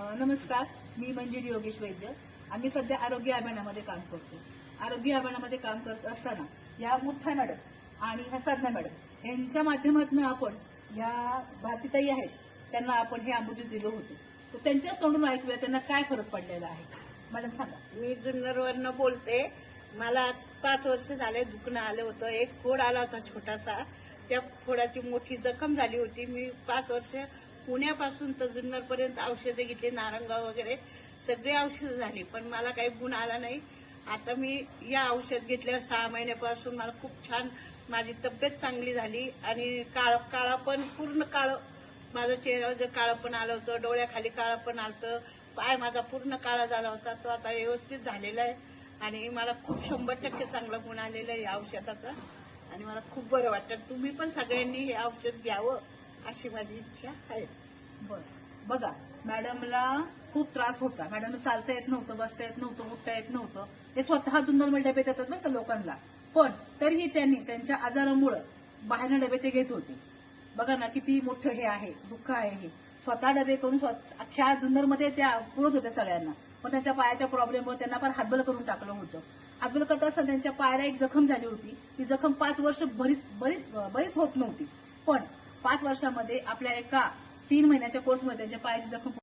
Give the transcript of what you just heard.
नमस्कार मी मंजिरी योगेश वैद्य. आम्ही सध्या आरोग्य अभियानामध्ये काम करतो. आरोग्य अभियानामध्ये काम करत असताना या मुठ्ठा मॅडम आणि ह्या साधना मॅडम यांच्या माध्यमातून आपण या भारतीताई आहेत त्यांना आपण हे अमृत दिलं होतं. तर त्यांच्याच तोंडून ऐकूया त्यांना काय फरक पडलेला आहे. मॅडम सांगा. मी जुन्नरवरनं बोलते. मला पाच वर्ष झाले दुखणं आलं होतं. एक फोड आला होता छोटासा. त्या फोडाची मोठी जखम झाली होती. मी पाच वर्ष पुण्यापासून तर जुन्नरपर्यंत औषधे घेतली नारंगाव वगैरे. सगळी औषधं झाली पण मला काही गुण आला नाही. आता मी या औषध घेतल्या सहा महिन्यापासून मला खूप छान माझी तब्येत चांगली झाली आणि काळ काळा पण पूर्ण काळं. माझं चेहऱ्यावर काळं पण आलं होतं डोळ्याखाली काळं पण आलं पाय माझा पूर्ण काळा झाला होता तो आता व्यवस्थित झालेला आहे. आणि मला खूप शंभर टक्के चांगला गुण आलेला आहे या औषधाचा. आणि मला खूप बरं वाटतं. तुम्ही पण सगळ्यांनी हे औषध घ्यावं. अशी माझी इच्छा आहे. बरं. बघा मॅडमला खूप त्रास होता. मॅडम चालता येत नव्हतं बसता येत नव्हतं उठता येत नव्हतं. ते स्वतः जुन्नर डबे देतात बरं का लोकांना. पण तरीही त्यांनी त्यांच्या आजारामुळं बाहेरनं डबे ते घेत होते. बघा ना किती मोठं हे आहे दुःख आहे हे. स्वतः डबे करून स्व- अख्ख्या जुन्नरमध्ये त्या पुरत होत्या सगळ्यांना. पण त्यांच्या पायाच्या प्रॉब्लेममुळे त्यांना पण हातबल करून टाकलं होतं. हातबल करत असताना त्यांच्या पायाला एक जखम झाली होती. ती जखम पाच वर्ष बरीच बरीच बरीच होत नव्हती. पण पाच वर्षामध्ये आपल्या एका तीन महिन्याच्या कोर्समध्ये त्यांच्या पायाची जखम